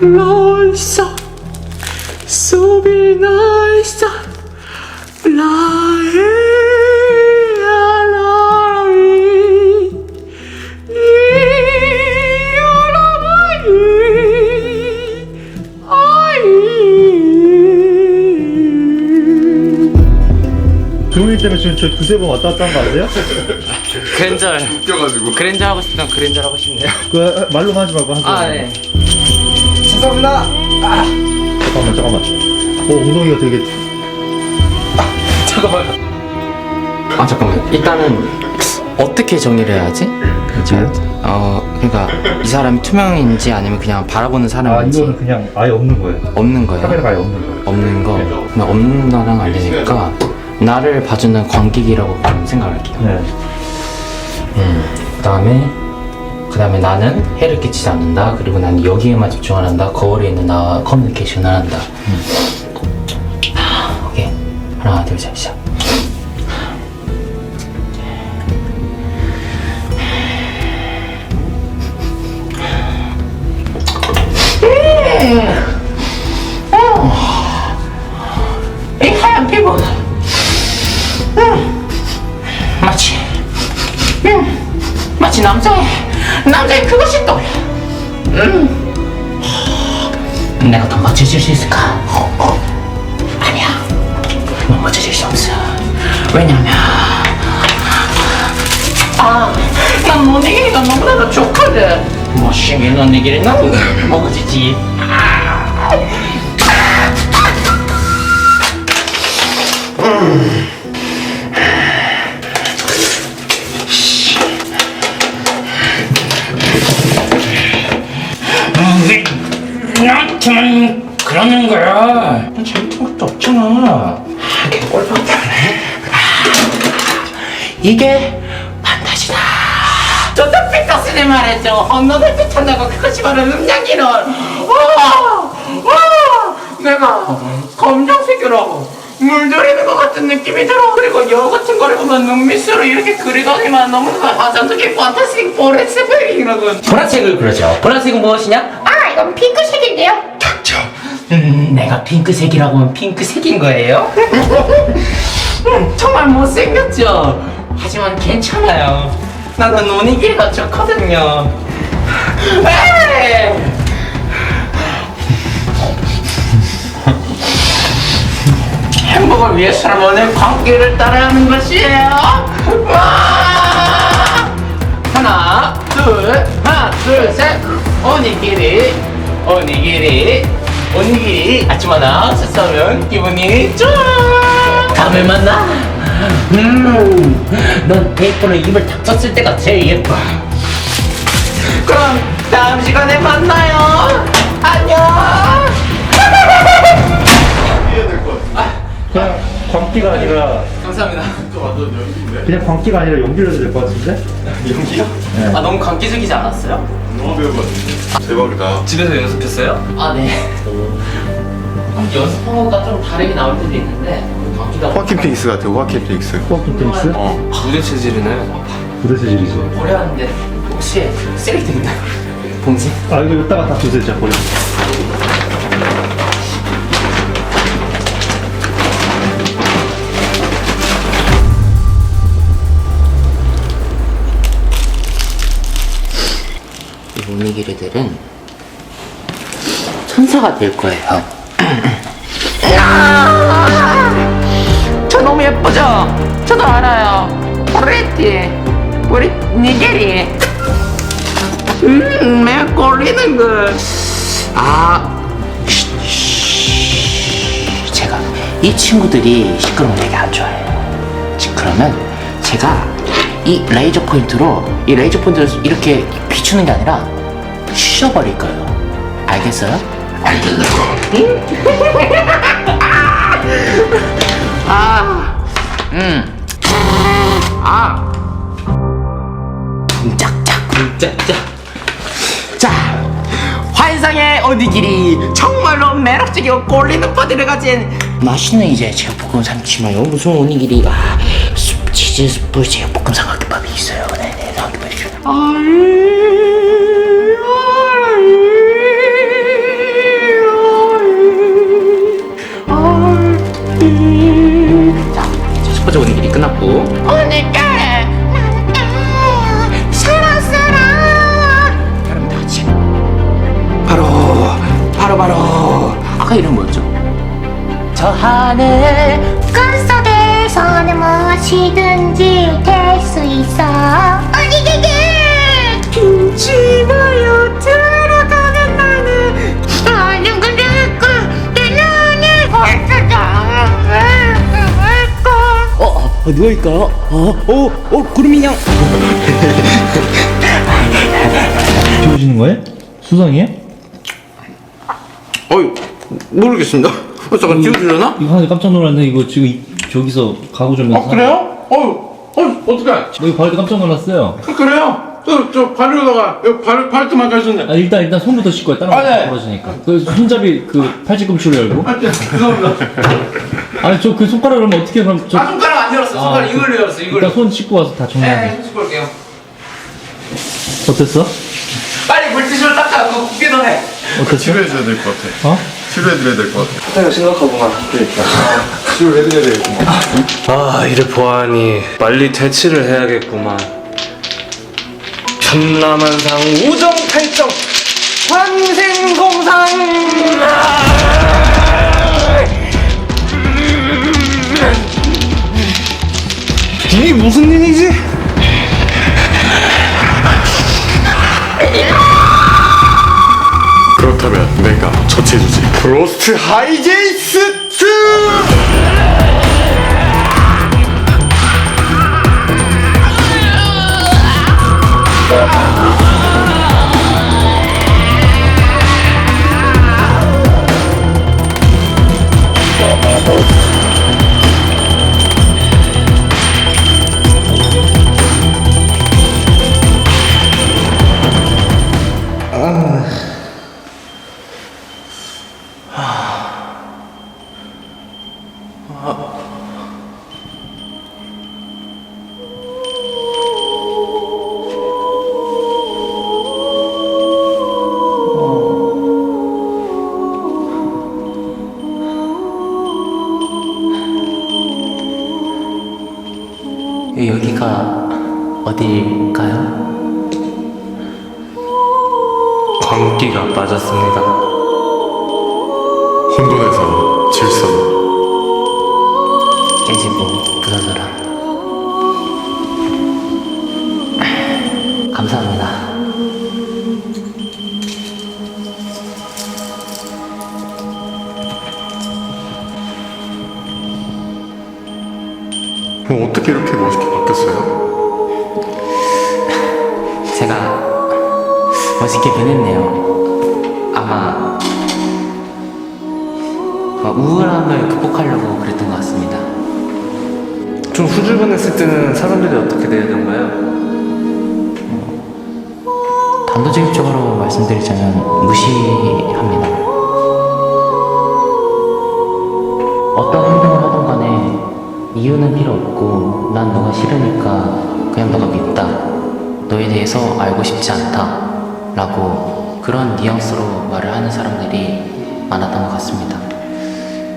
Loisa, so be nice, fly 드로잉 때문에 지금 저 두세 번 왔다 갔다 한 거 아세요? 그랜저 웃겨가지고 그랜저 하고 싶으면 그랜저 하고 싶네요. 그 말로 하지 말고 하세요. 아 네. 잠깐만 잠깐만. 어 엉덩이가 되게 잠깐만. 아 잠깐만. 일단은 어떻게 정리를 해야지? 그죠? 어 그러니까 이 사람이 투명인지 아니면 그냥 바라보는 아 사람인지 이거는 그냥 아예 없는 거예요. 없는 거예요. 카메라가 아예 없는 거예요. 없는 거. 그냥 없는 거랑 알려니까 나를 봐주는 관객이라고 생각할게요. 네. 그 다음에 그 다음에 나는 해를 끼치지 않는다. 그리고 나는 여기에만 집중을 한다. 거울에 있는 나와 커뮤니케이션을 한다. 아, 오케이. 하나, 둘, 셋, 시작. 이 하얀 피부. 음, 마치 음, 마치 남자의 남자의 그것이 떠올라. 음, 내가 더 멋져질 수 있을까? 아니야, 넌 멋져질 수 없어. 왜냐면 아, 난 너네끼리가 너무나도 좋거든. 멋있게 너네끼리 너무 먹어지지. 왜 이게 판타지다. 저도 피카스네 말했죠. 언너들 뜻한다고 그것이 바로 음양이론. 와, 와, 내가 검정색으로 물들이는 것 같은 느낌이 들어. 그리고 여 같은 거를 보면 눈밑으로 이렇게 그리더니만 너무나 화장적인 판타스틱 보라색이라고. 보라색을 그러죠. 보라색은 무엇이냐? 아, 이건 핑크색인데요. 닥쳐. 음, 내가 핑크색이라고 하면 핑크색인 거예요? 음, 정말 못생겼죠? 하지만 괜찮아요. 나는 눈이 길가 좋거든요. 행복을 위해서는 오늘 광기를 따라야 하는 것이에요. 와! 하나, 둘, 하나, 둘, 셋. 오니기리, 오니기리, 오니기리. 아침 하나 씻으면 기분이 좋아. 다음에 만나. 음, 넌 베이컨을 입을 닥쳤을 때가 제일 예뻐. 그럼 다음 시간에 만나요. 안녕. 해야 될것 같아 그냥 광기가 아니라 감사합니다. 또 완전 연기인데? 그냥 광기가 아니라 연기를 해도 될 것 같은데? 연기야? 아 너무 감기적이지 않았어요? 너무 배워가지고 대박이다 집에서 연습했어요? 아 네. 연습한 것과 좀 다르게 나올 때도 있는데 호아킨 피닉스 같아 호아킨 피닉스 코어킹 테니스? 어 무대 체질이네. 부대 체질이지. 오래 하는데 혹시 쓰레기 있나요? 봉지? 아 이거 이따가 다 두세요 진짜 버려. 이 오니기리들은 천사가 될 거예요. 저 너무 예쁘죠? 저도 알아요. 프레티, 우리 니게리. 음, 매 꼴리는 거. 아, 제가 이 친구들이 시끄러운 거 되게 안 좋아해요. 지- 그러면 제가 이 레이저 포인트로 이 레이저 포인트를 이렇게 비추는 게 아니라 쉬어버릴 거예요. 알겠어요? 아, 음, 아, 짝짝, 짝짝. 자, 환상의 오니기리 정말로 매력적이고 꼴리는 버디를 가진 맛있는 이제 제육볶음 삼치마요. 무슨 숲 치즈 숯불 제육볶음 삼각김밥이 있어요. 네네 삼각김밥이 있어요 이름 뭐였죠? 저 하늘 꿈 속에서는 무엇이든지 될 수 있어 어디게게 죽지 마요 들어가는 나는 나는 그랬고 내 눈을 벌써자 어, 어 누워있까요? 어, 어, 어, 구름이 형. 지우시는 거예요? 수상이에요? 어이, 모르겠습니다. 어, 잠깐 지워주려나? 이거 하나 깜짝 놀랐네. 이거 지금 이- 저기서 가구 좀. 어, 그래요? 어휴, 어휴, 어떡해. 여기 바를 때 깜짝 놀랐어요. 어, 그래요? 저, 저, 여기 발, 발톱만 가셨네. 아, 일단 일단 손부터 씻고요. 다른 아, 거 네. 벌어지니까. 그 손잡이 그 팔찌꿈치로 열고. 아, 네, 죄송합니다. 아니 저 그 손가락을 하면 어떻게 그럼 저 아, 손가락 안 열었어. 손가락 아, 이걸로 열었어, 이걸로. 일단 손 씻고 와서 다 정리하게. 네, 씻고 올게요. 어땠어? 빨리 물티슈를 닦아. 그거 굳기 전에. 어땠어? 치료해줘야 될 것 같아. 어? 치료해드려야 될 것 같아. 사장님 심각하구만. 그러니까. 치료해드려야 되겠구만. 아 이래 보아하니 빨리 퇴치를 해야겠구만 천남한상 우정팔정 환생공상 이게 무슨 일이지? 내가 처치해주지. 프로스트 하이제이스트! 여기가 어딜까요? 광기가 빠졌습니다 혼돈에서 질서로. 깨지고 부서져라. 감사합니다. 그럼 어떻게 이렇게 멋있게 바뀌었어요? 제가 멋있게 변했네요. 아마 어, 우울함을 극복하려고 그랬던 것 같습니다. 좀 후줄근했을 때는 사람들이 어떻게 대하던가요? 단도직입적으로 말씀드리자면 무시합니다. 어떤 행동을 하던 간에 이유는 필요 없고 난 너가 싫으니까 그냥 너가 밉다. 너에 대해서 알고 싶지 않다. 라고 그런 뉘앙스로 말을 하는 사람들이 많았던 것 같습니다.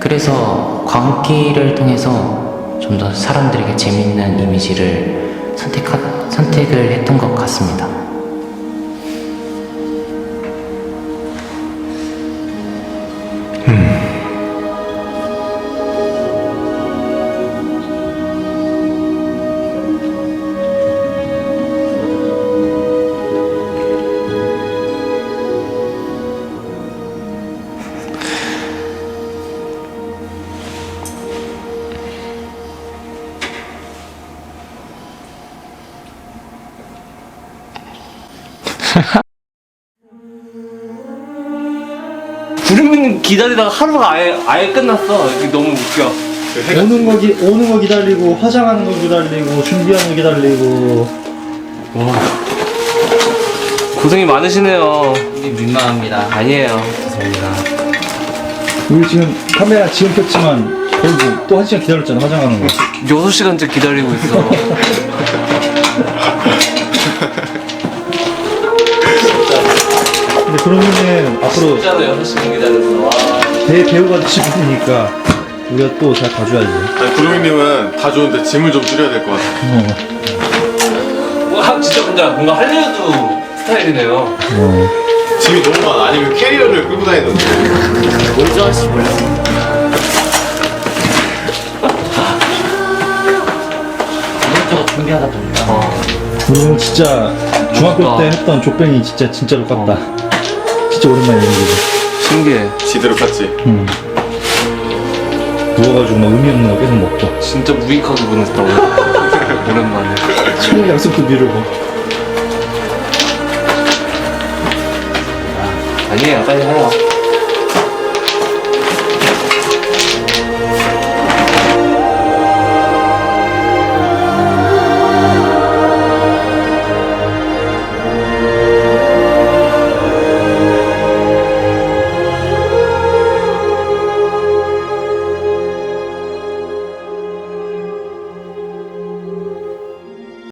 그래서 광기를 통해서 좀 더 사람들에게 재밌는 이미지를 선택하, 선택을 했던 것 같습니다. 구름이는 기다리다가 하루가 아예 아예 끝났어. 이게 너무 웃겨. 오는 거 기, 오는 거 기다리고 화장하는 거 기다리고 준비하는 거 기다리고. 고생이 많으시네요. 민망합니다. 아니에요. 죄송합니다. 우리 지금 카메라 지금 켰지만 결국 또한 시간 기다렸잖아 화장하는 거. 6시간째 기다리고 있어 그러면은 앞으로 진짜로 6시간 기다렸어 와. 대 배우가 되실 분이니까 우리가 또 잘 봐줘야지 아니, 구름이님은 다 좋은데 짐을 좀 줄여야 될 것 같아. 어. 와 진짜 근데 뭔가 할리우드 스타일이네요 어. 짐이 너무 많아. 아니면 캐리어를 끌고 다니던데. 이것저것 준비하다 보니까 우리는 진짜 중학교. 때 했던 족뱅이 진짜 진짜로 깠다. 진짜 오랜만에 이런 거지. 신기해. 지대로 깠지. 응. 누워가지고 막 의미 없는 거 계속 먹고. 진짜 무익하게 보냈다 오늘. 오랜만에. 총 약속도 미루고. 아니에요, 빨리 해요.